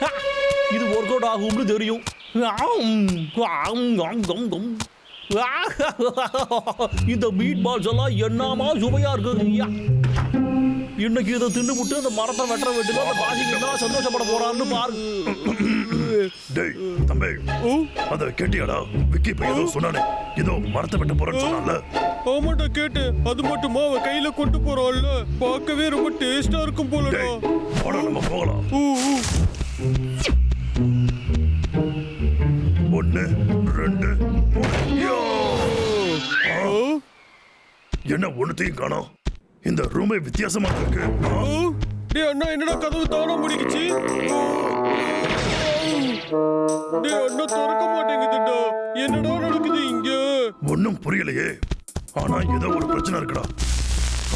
ஹா, இது work out ஆகும்னு தெரியும். இந்த மீட் பால்ஸ் எல்லாம் என்னமா சுவையா இருக்கு? ஐயா இன்னைக்கு இதை தின்னுபுட்டு அந்த மரத்தை வெட்டுற வெட்டுக்கு அந்த பாசிக்கு என்ன சந்தோஷப்பட போறான்னு பாருங்க டேய் தம்பி. அத கேட்டியாடா? விக்கி இப்ப ஏதோ சொன்னானே. ஏதோ மரத்தை வெட்ட போறேன்னு சொன்னான்ல. ஆமாடா கேட்டேன். அது மட்டுமா அவன் கையில கொண்டு போறான்ல? பார்க்கவே ரொம்ப டேஸ்டா இருக்கும் போலடா. வாடா நம்ம போகலாம். ஒண்ணு ரெண்டு என்ன ஒண்ணுத்தையும் காணோம். இந்த ரூமே வித்தியாசமா இருக்கு. அண்ணா என்னடா கதவு தானா முடிக்குச்சு? அண்ணா திறக்க மாட்டேங்குதுடா என்னடா நடக்குது இங்க? ஒண்ணும் புரியலையே. ஆனா ஏதோ ஒரு பிரச்சனை இருக்குடா.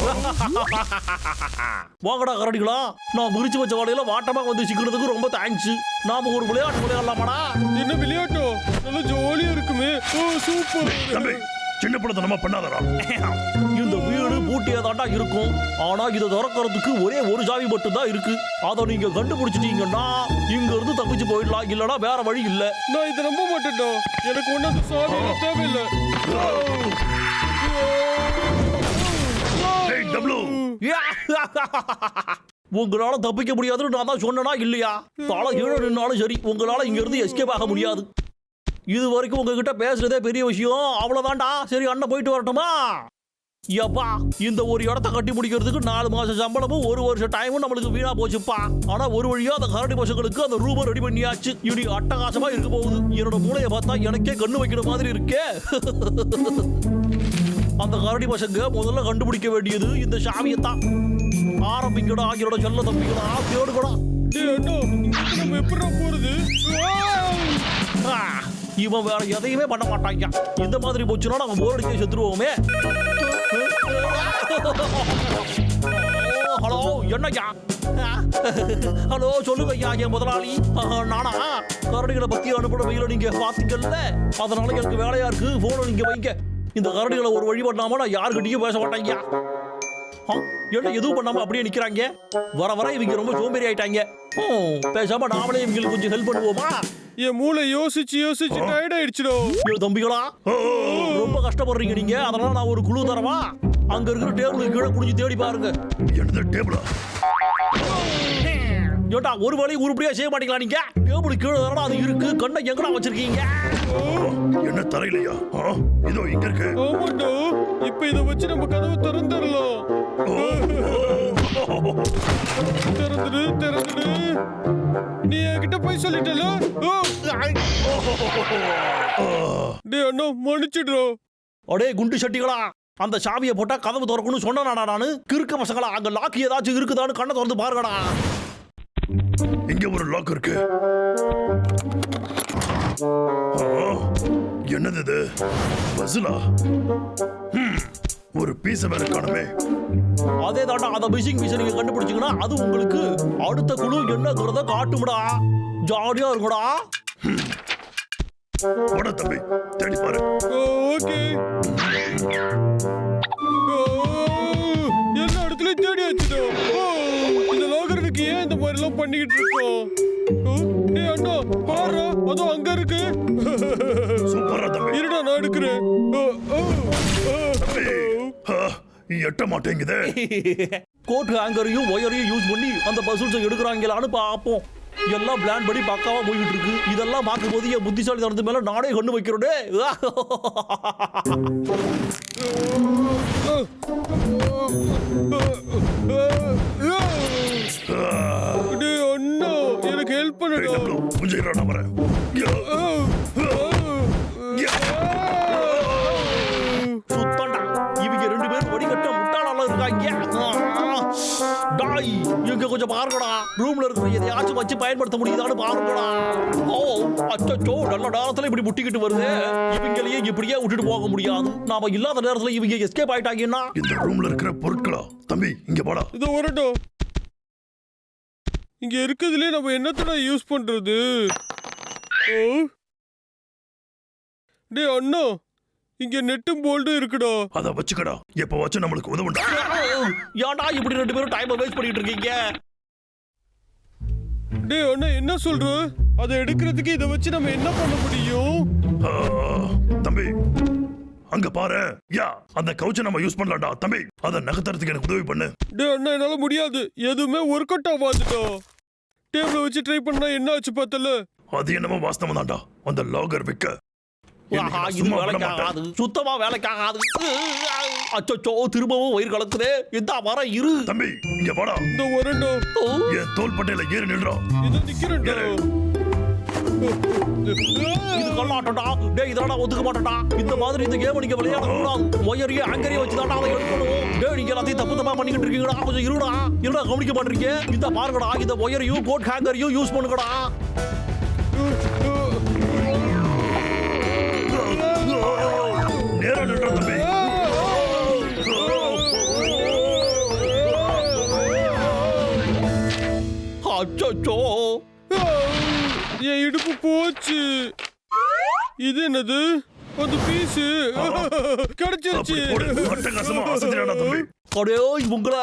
வாங்கடா கரடிகளா. நான் விரிச்சு வச்ச வலையில வாட்டமா வந்து சிக்கிறதுக்கு ரொம்ப தேங்க்ஸ் நாம ஒரு விளையாட்டு விளையாடலாமாடா? என்ன விளையாட்டோ? நல்லா ஜாலியா இருக்குமே. ஓ சூப்பர் தம்பி சின்ன படத்தனமா பண்ணாதடா. இந்த வீடு பூட்டியதாண்டா இருக்கும். ஆனா இதை திறக்கிறதுக்கு ஒரே ஒரு சாவி மட்டும் தான் இருக்கு. அதை நீங்க கண்டுபிடிச்சிட்டீங்கன்னா இங்க இருந்து தப்பிச்சு போயிடலாம். இல்லனா வேற வழி இல்ல. நான் இதை நம்ப மாட்டேன்டா. எனக்கு ஒன்றும் அந்த தேவையில்லை. டப்ளு உங்களால தப்பிக்க முடியாதுன்னு நான் தான் சொன்னனா இல்லையா? தலை கீழே நின்னாலும் சரி உங்களால இங்க இருந்து எஸ்கேப் ஆக முடியாது. இது வரைக்கும் உங்ககிட்ட பேசுறதே பெரிய விஷயம். அவ்வளவுதான்டா. சரி அண்ணன் போயிட்டு வரட்டுமா? எப்பா இந்த ஒரு இடத்த கட்டி முடிக்கிறதுக்கு நாலு மாசம் சம்பளமும் ஒரு வருஷம் டைமும் நம்மளுக்கு வீணா போச்சுப்பா. ஆனா ஒரு வழியா அந்த கரடி பசங்களுக்கு அந்த ரூபம் ரெடி பண்ணியாச்சு. இனி அட்டகாசமா இருக்க போகுது. என்னோட மூளையை பார்த்தா எனக்கே கண்ணு வைக்கிற மாதிரி இருக்கே. அந்த கரடி பசங்க முதல்ல கண்டுபிடிக்க வேண்டியது இந்த சாமியத்தான் ஆரம்பிக்கடா என்னோட செல்ல தம்பிகளா தேடுகடா எப்படிடா போறது? இவன் வேற எதையுமே பண்ண மாட்டாங்க. இந்த மாதிரி போச்சுன்னா நம்ம போர் அடிக்க செத்துருவோமே. ஹலோ என்னய்யா? ஹலோ சொல்லுங்க ஐயா என் முதலாளி. நானா? கரடிகளை பத்தி அனுப்பின நீங்க பாத்தீங்கல்ல அதனால எனக்கு வேலையா இருக்கு. போனை நீங்க வைங்க. இந்த கரடிகளை ஒரு வழி பண்ணாம நான் யாருக்கிட்டையும் பேச மாட்டேங்க என்ன எதுவும் பண்ணாம அப்படியே நிக்கிறாங்க? வர வர இவங்க ரொம்ப சோம்பேறி ஆயிட்டாங்க. பேசாம நாமளே இவங்களுக்கு கொஞ்சம் ஹெல்ப் பண்ணுவோமா? என் மூளை யோசிச்சு யோசிச்சு டயர்ட் ஆயிடுச்சுடா. தம்பிகளா ரொம்ப கஷ்டப்படுறீங்க நீங்க. அதனால நான் ஒரு குழு தரவா? அங்க இருக்கிற டேபிளுக்கு கீழே குடிஞ்சு தேடி பாருங்க. என்னது டேபிளா ஏட்டா ஒரு வேலையை உருப்படியா செய்ய மாட்டீங்களா நீங்க? டேபிள் கீழே தானடா அது இருக்கு. கண்ணை எங்கடா வச்சிருக்கீங்க? என்ன தரையிலையா? ஆ, இதோ இங்க இருக்கு. ஆமாண்டா இப்ப இத வச்சு நம்ம கதவை திறந்துடலாம். திறந்துடு திறந்துடு. நீ என்கிட்ட போய் சொல்லிட்டல டேய் அண்ணா மன்னிச்சிடுறா. அடே குண்டு சட்டிகளா. அந்த சாவியை போட்டா கதவு திறக்கணும்னு சொன்னேனா நானு. கிறுக்க பசங்களா அங்க லாக் ஏதாச்சும் இருக்குதான்னு கண்ணை திறந்து பாருங்கடா. இங்க ஒரு லாக் இருக்கு. என்னது இது? பஸ்ஸுலா ஒரு பீஸ வேற காணுமே. அதே தாண்டா அந்த மிஷிங் மிஷின் நீங்க கண்டுபிடிச்சீங்கன்னா அது உங்களுக்கு அடுத்த குழு என்னங்கிறத காட்டும்டா. ஜாலியா இருக்குடா போட தம்பி தேடி பாரு. ஓகே. எல்லா இடத்துலயும் தேடி வச்சுட்டோம். லோகருக்கு ஏன் இந்த மாதிரி எல்லாம் பண்ணிக்கிட்டு இருக்கோம் டேய் அண்ணா பாரு அதோ அங்க இருக்கு சூப்பரா தம்பி இருடா நான் எடுக்கிறேன் எட்ட மாட்டேங்குதே கோட் ஹேங்கரையும் ஒயரையும் யூஸ் பண்ணி அந்த பசுல்ஸை எடுக்கிறாங்களான்னு பார்ப்போம் எல்லாம் பிளான் படி பக்காவா போய்கிட்டு இருக்கு இதெல்லாம் பார்க்கும்போது என் புத்திசாலி தனத்து மேல நானே கண்ணு வைக்கிறோடே எனக்கு ஹெல்ப் நம்புறேன். சுத்தண்டா. இவங்க ரெண்டு பேரும் வடிகட்ட முட்டாளால இருக்காங்க. டாய் இங்க கொஞ்சம் பாருங்கடா. ரூம்ல இருக்கிற எதையாச்சும் வச்சு பயன்படுத்த முடியுதான்னு பாருங்கடா. ஓ அச்சோ நல்ல நேரத்துல இப்படி முட்டிக்கிட்டு வருது. இவங்களையே இப்படியே விட்டுட்டு போக முடியாது. நாம இல்லாத நேரத்துல இவங்க எஸ்கேப் ஆயிட்டாங்கன்னா? இந்த ரூம்ல இருக்கிற பொருட்களா? தம்பி இங்க போடா இதோ வரட்டும். இங்க இருக்கிறதுலே நம்ம என்னத்தடா யூஸ் பண்றது? ஓ டேய் அண்ணா இங்க நெட்டும் போல்டும் இருக்குடா. அத வச்சுக்கடா. எப்ப வச்சு நம்மளுக்கு உதவுண்டா ஏன்டா இப்படி ரெண்டு பேரும் டைமை வேஸ்ட் பண்ணிட்டு இருக்கீங்க? டேய் அண்ணா என்ன சொல்ற? அதை எடுக்கிறதுக்கு இதை வச்சு நம்ம என்ன பண்ண முடியும்? தம்பி அங்க பாரு. யா அந்த கவுச்சை நம்ம யூஸ் பண்ணலாம்டா தம்பி. அதை நகர்த்துறதுக்கு எனக்கு உதவி பண்ணு. டேய் அண்ணா என்னால முடியாது. எதுவுமே ஒர்க் அவுட் ஆகாதுடா. டேபிள வச்சு ட்ரை பண்ணா என்ன ஆச்சு பார்த்தல? அது என்னமோ வாஸ்தவம் தான்டா. அந்த லாகர் விக்க. சுத்தமா வேலைக்கு ஆகாது அச்சோ திரும்பவும் வயிறு கலக்குதே. இந்த வர இரு. தம்பி இங்க வாடா. இந்த ஓ, என் தோல் பட்டையில ஏறி நின்றா இது நிக்கிறேன்டா. இது கொள்ளாட்டடா டேய் இதெல்லாம் ஒதுக்க மாட்டேன்டா இந்த மாதிரி இந்த கேம் நீங்க விளையாட கூடாது. ஒயரையும் ஆங்கரிய வச்சு தான் அதை எடுக்கணும். டேய் நீங்க எல்லாத்தையும் தப்பு தப்பா பண்ணிக்கிட்டு இருக்கீங்கடா. கொஞ்சம் இருடா. இருடா கவனிக்க மாட்டீங்க இந்த பாருங்கடா இந்த ஒயரையும் கோட் ஹேங்கரையும் யூஸ் பண்ணுங்கடா. நேரா தம்பி. அச்சோ என் இடுப்பு போச்சு. இது என்னது? அந்த பீஸ். கிடைச்சிருச்சு. அடே உங்களை.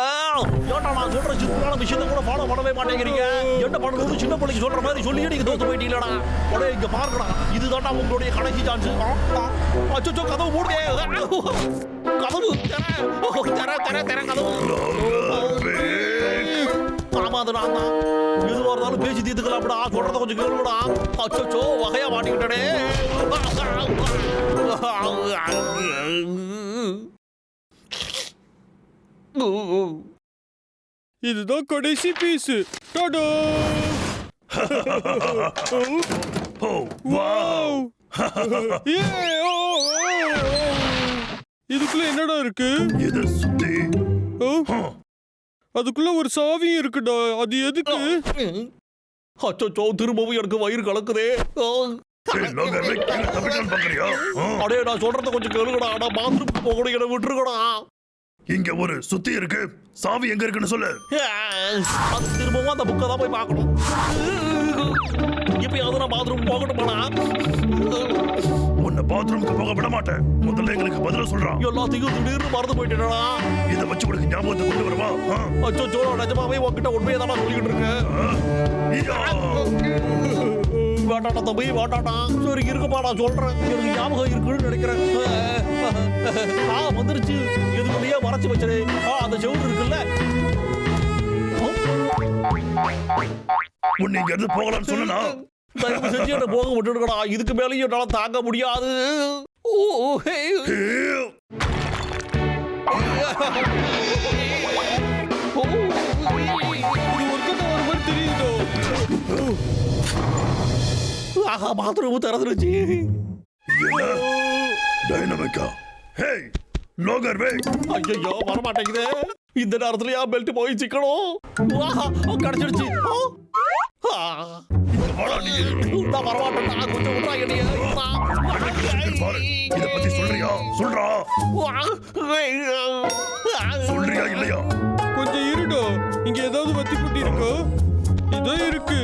ஏன்டா நான் சொல்ற சிம்பிளான விஷயத்தை கூட ஃபாலோ பண்ணவே மாட்டேங்கிறீங்க? என்ன பண்ணணும்னு சின்ன பிள்ளைக்கு சொல்ற மாதிரி சொல்லியே நீங்க தோத்து போயிட்டீங்களடா. அடே இங்க பாருங்கடா. இதுதான்டா உங்களுடைய கடைசி சான்ஸ் அச்சோ கதவு மூடுங்க கதவு தர. தர தர தர கதவு. தான் எதுவாக இருந்தாலும் பேசி தீர்த்துக்கலாம்டா சொல்றத கொஞ்சம் கேளுடா அச்சோ வகையா மாட்டிக்கிட்டே இதுதான் கடைசி பீஸ். டாடா. Oh wow. ஏ ஓ இதுக்குள்ள என்னடா இருக்கு? இத சுத்தி. அதுக்குள்ள ஒரு சாவியும் இருக்குடா. அது எதுக்கு? அச்சோ திரும்பவும் எனக்கு வயிறு கலக்குதே. அடே நான் சொல்றத கொஞ்சம் கேளுங்கடா. நான் பாத்ரூம் போகணும் என்ன விட்டுருக்கடா இங்க ஒரு சுத்தி இருக்கு. சாவி எங்க இருக்குன்னு சொல்லு. அது திரும்பவும் அந்த புக்கை தான் போய் பார்க்கணும். இப்பயாவது நான் பாத்ரூம் போகட்டுமாடா. உன்னை பாத்ரூமுக்கு போக விட மாட்டேன் முதல்ல எங்களுக்கு பதில சொல்றான். எல்லாத்தையும் திடீர்னு மறந்து போயிட்டேடா இத வச்சு உனக்கு ஞாபகத்தை கொண்டு வரவா ஆ, அச்சோ நிஜமாவே உன்கிட்ட உண்மையை தான் சொல்லிக்கிட்டு இருக்கேன். வேண்டாடா தம்பி வேண்டாடா சரி இருக்குப்பா நான் சொல்றேன். எனக்கு ஞாபகம் இருக்குன்னு நினைக்கிறேன். ஆ வந்துருச்சு. எதுக்குள்ளேயே மறைச்சு வச்சது ஆ அந்த செவுரு இருக்குல்ல. உன்னை இங்க இருந்து போகலாம்னு சொன்னா தயவு செஞ்சு என்ன போக விட்டுடுங்கடா. இதுக்கு மேலேயும் என்னால தாங்க முடியாது. ஆஹா பாத்ரூம் திறந்துருச்சு. டைனமிக்கா ஹேய் லோகர் வே ஐயோ வரமாட்டேங்குது. இந்த நேரத்துலயா பெல்ட் போய் சிக்கணும்? கிடைச்சிடுச்சு. இத பத்தி சொல்றியா? சொல்றா. சொல்றியா இல்லையா? கொஞ்சம் இருடா. இங்க ஏதாவது வத்தி குட்டி இருக்கோ? இதோ இருக்கு.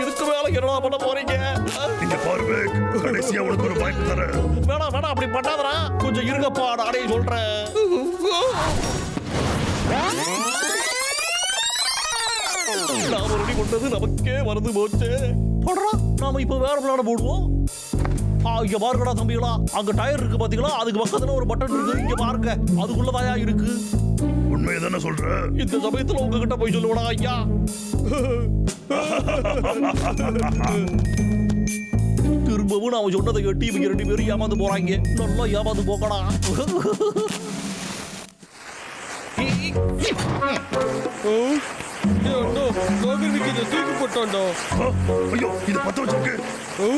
இதுக்கு மேல என்னடா பண்ண போறீங்க? இங்க கடைசியா உனக்கு ஒரு வாய்ப்பு தரேன். வேணாம் வேணாம் அப்படி பண்ணாதடா. கொஞ்சம் இருங்கப்பா நானே சொல்றேன். பண்ணது நமக்கே மறந்து போச்சு. போடுறா நாம இப்ப வேற விளையாட போடுவோம். ஆ, இங்க பாருங்கடா தம்பிகளா அங்க டயர் இருக்கு பாத்தீங்களா? அதுக்கு பக்கத்துல ஒரு பட்டன் இருக்கு. இங்க பாருங்க அதுக்குள்ளதாயா இருக்கு. உண்மையை தானே சொல்ற? இந்த சமயத்துல உங்ககிட்ட போய் சொல்லுவடா ஐயா. திரும்பவும் நாம சொன்னதை கேட்டு இவங்க ரெண்டு பேரும் ஏமாந்து போறாங்க. நல்லா ஏமாந்து போக்கடா ஓ. நாகரிக்கு இதை தூக்கி போட்டான்டா. ஆ, ஐயோ இது பத்த வச்சிருக்கு ஓ?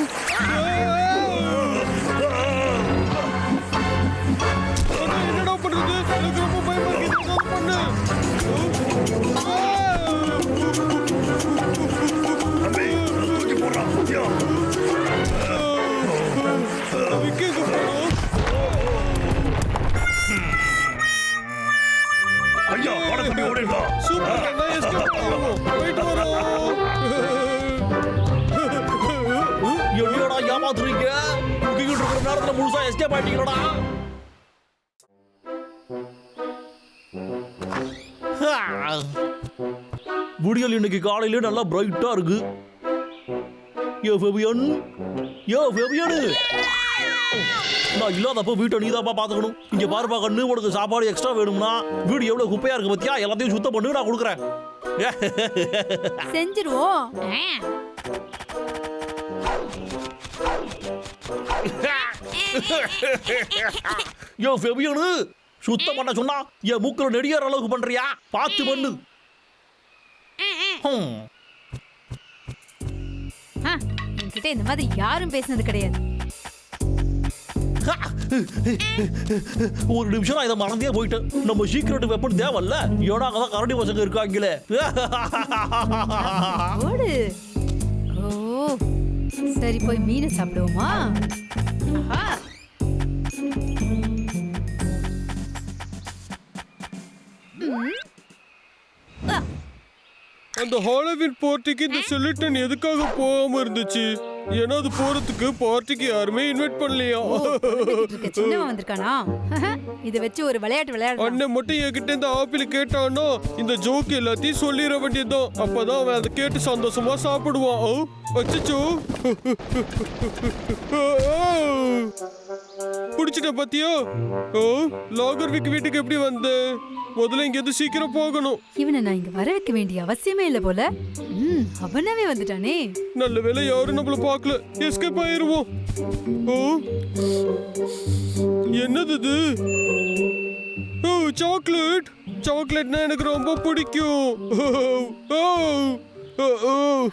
அண்ணா, என்னடா பண்றது? எனக்கு ரொம்ப பயமா இருக்கு. இதை ஏதாவது பண்ணு. ஓ. ஆ. தம்பி அதை தூக்கி போடுறான் ஐயா. விக்கி எங்க போனோம் ஐயா வாட தம்பி ஓடிடா சூப்பர் எஸ்கேப் ஆகும் போயிட்டு வரோம். ஏமாத்துறீங்க? இருக்கிற நேரத்துல முழுசா எஸ்கேப் ஆயிட்டீங்களடா. விடியல் இன்னைக்கு காலையில நல்லா பிரைட்டா இருக்கு. ஏ ஃபெபியன் ஏ ஃபெபியனு நான் இல்லாதப்ப வீட்டை நீதாப்பா பாத்துக்கணும் இங்க பாருப்பா கண்ணு உனக்கு சாப்பாடு எக்ஸ்ட்ரா வேணும்னா வீடு எவ்வளவு குப்பையா இருக்கு பத்தியா? எல்லாத்தையும் சுத்தம் பண்ணு நான் கொடுக்குறேன். செஞ்சிருவோம். யோ ஃபெபியனு சுத்தம் பண்ண சொன்னா என் மூக்குல நெடியார் அளவுக்கு பண்றியா? பார்த்து பண்ணு. என்கிட்ட இந்த மாதிரி யாரும் பேசினது கிடையாது. ஒரு நிமிஷம் நான் இதை மறந்தே போயிட்டேன். நம்ம சீக்கிரட் வெப்பன் தேவையில்ல. ஏன்னா அங்கதான் கரடி பசங்க இருக்காங்களே. ஓடு. ஓ சரி போய் மீனை சாப்பிடுவோமா? அந்த ஹாலோவின் பார்ட்டிக்கு இந்த செல்லிட்டன் எதுக்காக போகாம இருந்துச்சு? ஏன்னா அது போறதுக்கு பார்ட்டிக்கு யாருமே இன்வைட் பண்ணலையா? இருக்க சின்னவன் வந்திருக்கானா? இதை வச்சு ஒரு விளையாட்டு விளையாடலாம். அண்ணன் மட்டும் என்கிட்ட இந்த ஆப்பிள் கேட்டானோ இந்த ஜோக் எல்லாத்தையும் சொல்லிட வேண்டியதுதான். அப்பதான் அவன் அதை கேட்டு சந்தோஷமா சாப்பிடுவான். ஓ, அச்சச்சோ. பிடிச்சிட்ட பாத்தியா? ஓ லாகர்விக் வீட்டுக்கு எப்படி வந்த? முதல்ல இங்க இருந்து சீக்கிரம் போகணும். இவனை நான் இங்க வர வைக்க வேண்டிய அவசியமே இல்ல போல. ம் அவனாவே வந்துட்டானே. நல்ல வேளை யாரும் நம்மள பார்க்கல. எஸ்கேப் ஆயிருவோம். ஓ. என்னது இது? ஓ சாக்லேட் சாக்லேட்னா எனக்கு ரொம்ப பிடிக்கும். ஓ ஓ, ஓ.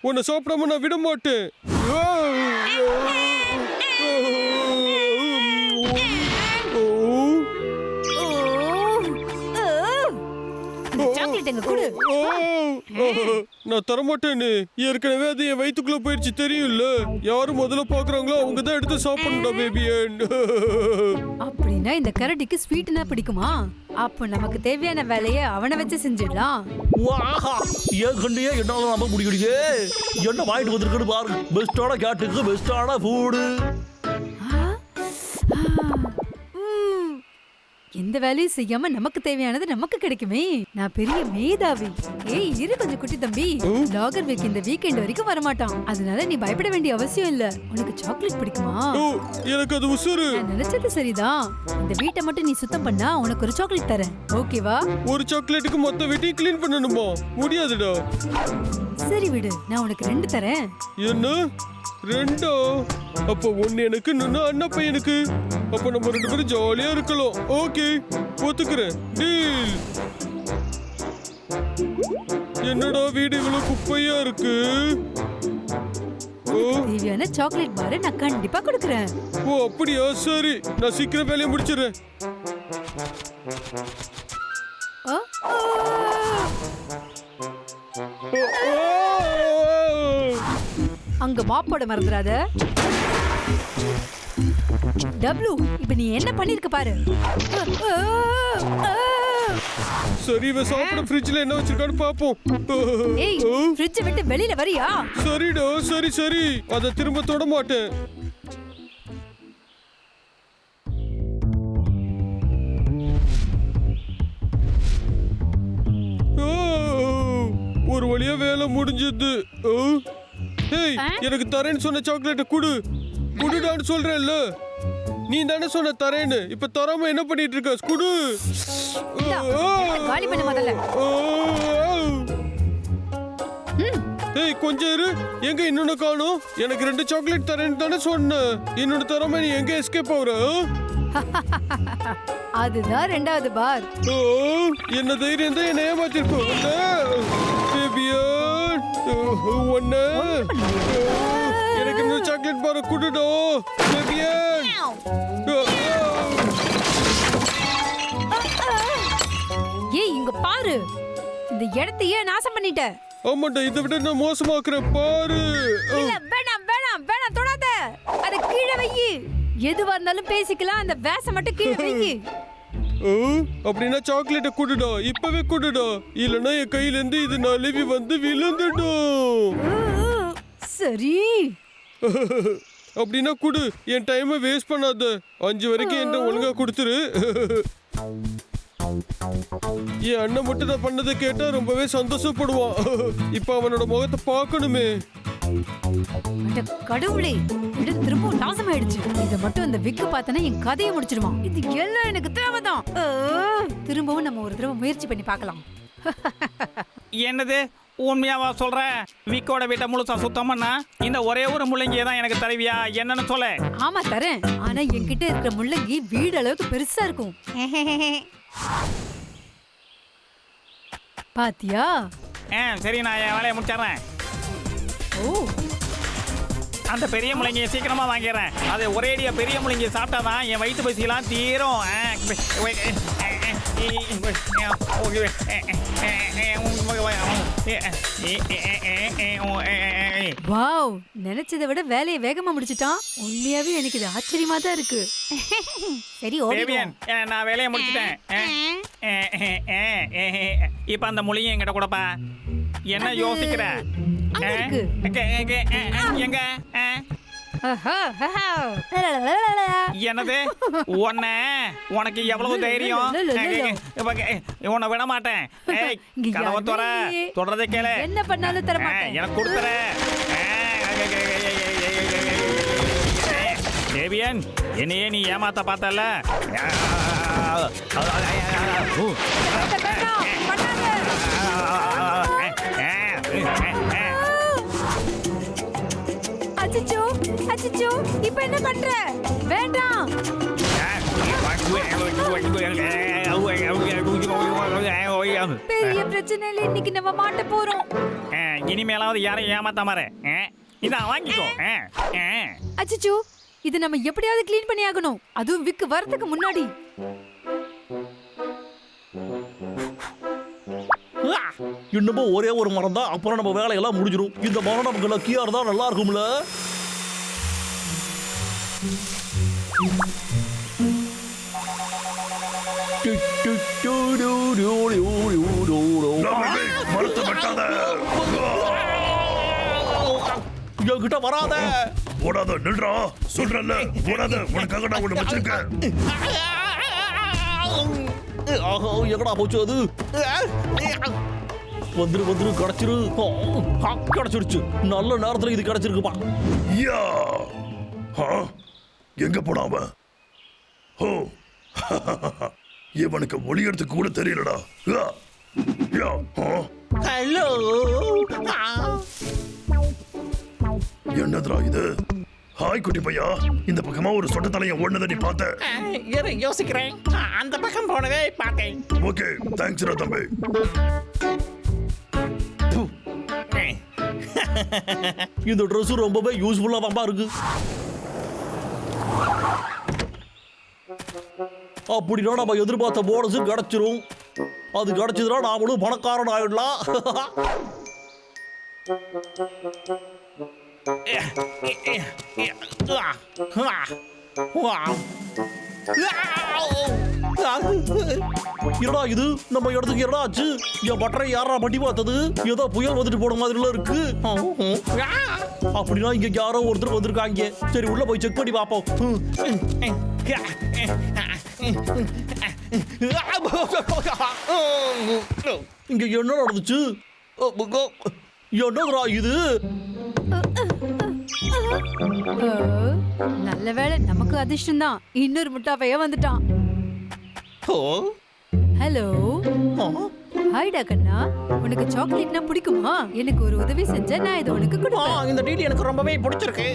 உன்னை சாப்பிடாம நான் விட மாட்டேன். ஓ, எங்க கொடு! நான் தரமாட்டேன்னு ஏற்கனவே அது என் வயித்துக்குள்ள போயிடுச்சு தெரியும்ல? யாரு முதல்ல பாக்குறாங்களோ அவங்க தான் எடுத்து சாப்பிடணும்டா பேபி அப்படின்னா இந்த கரடிக்கு ஸ்வீட்னா பிடிக்குமா? அப்போ நமக்கு தேவையான வேலையை அவனை வச்சு செஞ்சிடலாம். ஏன் கண்ணியே என்னால நம்ப முடியலையே? என்ன வாங்கிட்டு வந்திருக்குன்னு பாருங்க பெஸ்டான கேட்டுக்கு பெஸ்டான ஃபுடு ஆ, ஆ, ம். எந்த வேலையும் செய்யாம நமக்கு தேவையானது நமக்கு கிடைக்குமே. நான் பெரிய மேதாவி. ஏய் இரு கொஞ்சம் குட்டி தம்பி. லாகர் வீக் இந்த வீக்கெண்ட் வரைக்கும் வரமாட்டான். அதனால நீ பயப்பட வேண்டிய அவசியம் இல்ல. உனக்கு சாக்லேட் பிடிக்குமா? எனக்கு அது உசுரு நான் நினைச்சது சரிதான். இந்த வீட்டை மட்டும் நீ சுத்தம் பண்ணா உனக்கு ஒரு சாக்லேட் தரேன். ஓகேவா ஒரு சாக்லேட்டுக்கு மொத்த வீட்டையும் க்ளீன் பண்ணணுமா? முடியாதுடா. சரி விடு நான் உனக்கு ரெண்டு தரேன். என்ன? ரெண்டா? அப்ப ஒன்னு எனக்கு இன்னொன்னு அண்ணா பையனுக்கு. அப்ப நம்ம ரெண்டு பேரும் ஜாலியா இருக்கலாம். ஓகே ஒத்துக்கிறேன். டீல். என்னடா வீடு இவ்வளவு குப்பையா இருக்கு? ஓ. தேவையான சாக்லேட் பாரை நான் கண்டிப்பா கொடுக்கறேன். ஓ அப்படியா? சரி நான் சீக்கிரம் வேலையை முடிச்சிடுறேன். ஓ. அங்க மாப்போட மறந்துடாத டப்ளு இப்ப நீ என்ன பண்ணிருக்க பாரு. சரி இவன் சாப்பிட ஃப்ரிட்ஜ்ல என்ன வச்சிருக்கான்னு பாப்போம். ஏய் ஃப்ரிட்ஜை விட்டு வெளியில வரியா? சரிடா சரி சரி. அதை திரும்ப தொட மாட்டேன். ஒரு வழியா வேலை முடிஞ்சது. ஓ. ஏய் எனக்கு தரேன்னு சொன்ன சாக்லேட்டை குடு. குடுடான்னு சொல்றேன்ல. நீ தானே சொன்ன தரேன்னு. இப்ப தராம என்ன பண்ணிட்டு இருக்க? குடு. காலி பண்ணு முதல்ல. ஏய் கொஞ்சம் இரு. எங்க இன்னொன்னு காணும்? எனக்கு ரெண்டு சாக்லேட் தரேன்னு தானே சொன்னேன் இன்னொன்னு தராம நீ எங்க எஸ்கேப் ஆகுற? அதுதான் ரெண்டாவது பார். என்ன தைரியம் தான் என்ன ஏமாத்திருப்போம் ஒன்னு எனக்கு இன்னொரு சாக்லேட் பார குடுடோ பேபியன் ஏய் இங்க பாரு. இந்த இடத்தையே நாசம் பண்ணிட்ட? ஆமாண்டா இதை விட நான் மோசமாக்குறேன் பாரு. வேணாம் வேணாம் வேணாம் தொடாத. அத கீழே வையி. எதுவா இருந்தாலும் பேசிக்கலாம் அந்த வேஷம் மட்டும் கீழே வையி. அப்படின்னா சாக்லேட்டை குடுடா. இப்பவே குடுடா. இல்லைன்னா என் கையில இருந்து இது நழுவி வந்து விழுந்துடும். சரி. அப்படின்னா குடு. என் டைமை வேஸ்ட் பண்ணாத. அஞ்சு வரைக்கும் என்ன ஒழுங்கா கொடுத்துரு. என் அண்ணன் மட்டும் நான் பண்ணதை கேட்டா ரொம்பவே சந்தோஷப்படுவான். இப்ப அவனோட முகத்தை பார்க்கணுமே. கடவுளே இடம் திரும்பவும் நாசமாயிடுச்சு. இத மட்டும் அந்த விக்கு பார்த்தனா என் கதையை முடிச்சிடுவான். இது எல்லாம் எனக்கு தேவைதான். திரும்பவும் நம்ம ஒரு தடவை முயற்சி பண்ணி பார்க்கலாம். என்னது? உண்மையாவா சொல்ற? விக்கோட வீட்டை முழுசா சுத்தம் பண்ணா? இந்த ஒரே ஒரு முள்ளங்கியை தான் எனக்கு தருவியா? என்னன்னு சொல்ல. ஆமா தரேன். ஆனா என்கிட்ட இருக்கிற முள்ளங்கி வீடு அளவுக்கு பெருசா இருக்கும். பாத்தியா? ஆ சரி நான் என் வேலையை முடிச்சிடுறேன். அந்த பெரிய முள்ளங்கியை சீக்கிரமா வாங்கிடுறேன் அது ஒரேடியா பெரிய முள்ளங்கி சாப்பிட்டா தான் என் வயிற்று பசியெல்லாம் தீரும் வாவ் நினைச்சதை விட வேலையை வேகமா முடிச்சிட்டான் உண்மையாவே எனக்கு இது ஆச்சரியமா தான் இருக்கு சரி ஆ, நான் வேலையை முடிச்சிட்டேன் இப்ப அந்த முள்ளையும் என்கிட்ட கொடுப்பா என்ன அது யோசிக்கிற அங்க இருக்கு எங்க என்னது உன்ன உனக்கு எவ்வளவு தைரியம் உன்னை விட மாட்டேன் கதவை தொற தொடர்றதை கேளு என்ன பண்ணாலும் தர எனக்கு கொடுத்துற தேவியன் என்னையே நீ ஏமாத்த பார்த்தல பண்ணாங்க அச்சச்சோ இப்போ என்ன பண்ற? வேண்டாம். பெரிய பிரச்சனையில இன்னைக்கு நம்ம மாட்ட போறோம். இனிமேலாவது யாரையும் ஏமாத்தாம மாற இதான் வாங்கிக்கோ ஆ, இது நம்ம எப்படியாவது க்ளீன் பண்ணி ஆகணும். அதுவும் விக்கு வரதுக்கு முன்னாடி. இன்னும் இன்னமும் ஒரே ஒரு மரம் தான் அப்புறம் நம்ம வேலையெல்லாம் முடிஞ்சிடும் இந்த மரம் நமக்கு லக்கியா இருந்தா நல்லா இருக்கும்ல. மறுத்து விட்டத. என்கிட்ட வராத. ஓடாத நின்றா சொல்றல ஓடாத உனக்காக நான் ஒண்ணு வச்சிருக்கேன். ஆஹோ எங்கடா போச்சு அது? வந்துரு வந்துரு கிடைச்சிரு. கிடைச்சிருச்சு. நல்ல நேரத்துல இது கிடைச்சிருக்குப்பா. யா. எங்க போனா அவன்? ஓ இவனுக்கு எடுத்து கூட தெரியலடா? ஹலோ. என்னதுடா இது? ஹாய் குட்டி பையா. இந்த பக்கமா ஒரு சொட்ட தலையை ஓடுனதை நீ பார்த்த? இரு, யோசிக்கிறேன். அந்த பக்கம் போனதே பார்த்தேன். ஓகே தேங்க்ஸ்டா தம்பி. இந்த Dress ரொம்பவே யூஸ்ஃபுல்லா தான்ப்பா இருக்கு. அப்படின்னா நம்ம எதிர்பார்த்த போனஸ் கிடைச்சிரும். அது கிடைச்சதுன்னா நாமளும் பணக்காரன் ஆயிடலாம். என்னடா இது? நம்ம இடத்துக்கு என்னடா ஆச்சு? என் பட்டறை யாரா பட்டி பார்த்தது? ஏதோ புயல் வந்துட்டு போன மாதிரிலாம் இருக்கு. அப்படின்னா இங்க யாரோ ஒருத்தர் வந்திருக்காங்க. சரி உள்ள போய் செக் பண்ணி பார்ப்போம். இங்க என்ன நடந்துச்சு? என்னதுடா இது? நல்ல வேளை நமக்கு அதிர்ஷ்டம் தான் இன்னொரு முட்டாப்பைய வந்துட்டான். Oh, hello. ஹாய்டா கண்ணா உனக்கு சாக்லேட்னா பிடிக்குமா? எனக்கு ஒரு உதவி செஞ்சா நான் இதை உனக்கு ஆ, கொடுப்பேன். இந்த டீடி எனக்கு ரொம்பவே பிடிச்சிருக்கு.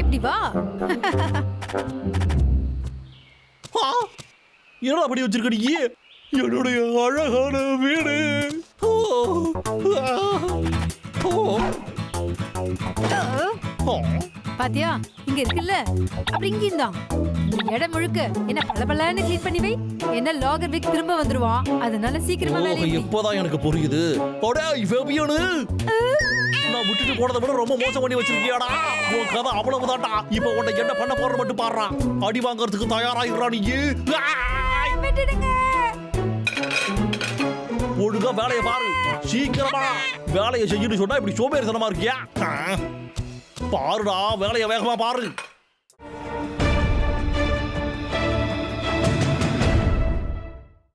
எப்படி வா. என்னடா அப்படி வச்சிருக்க நீ? என்னுடைய அழகான வீடு. பாத்தியா இங்க இருக்குல்ல? அப்படி இங்கேயும் தான் இடம் முழுக்க என்ன பளபளன்னு க்ளீன் பண்ணி வை. என்ன லாகர் வீக் திரும்ப வந்துருவான் அதனால சீக்கிரமா வேலையை. இப்போதான் எனக்கு புரியுது. அடேய் ஃபேபியனு நான் விட்டுட்டு போனதை விட ரொம்ப மோசம் பண்ணி வச்சிருக்கியாடா? உன் கதை அவ்வளவுதான்டா. இப்போ உன்னை என்ன பண்ண போற மட்டும் பாடுறான் அடி வாங்குறதுக்கு தயாராகிறா நீ. ஒழுங்கா வேலையை பாரு. சீக்கிரமா வேலையை செய்யணும்னு சொன்னா இப்படி சோம்பேறித்தனமா இருக்கியா. பாருடா வேலையை வேகமா பாரு.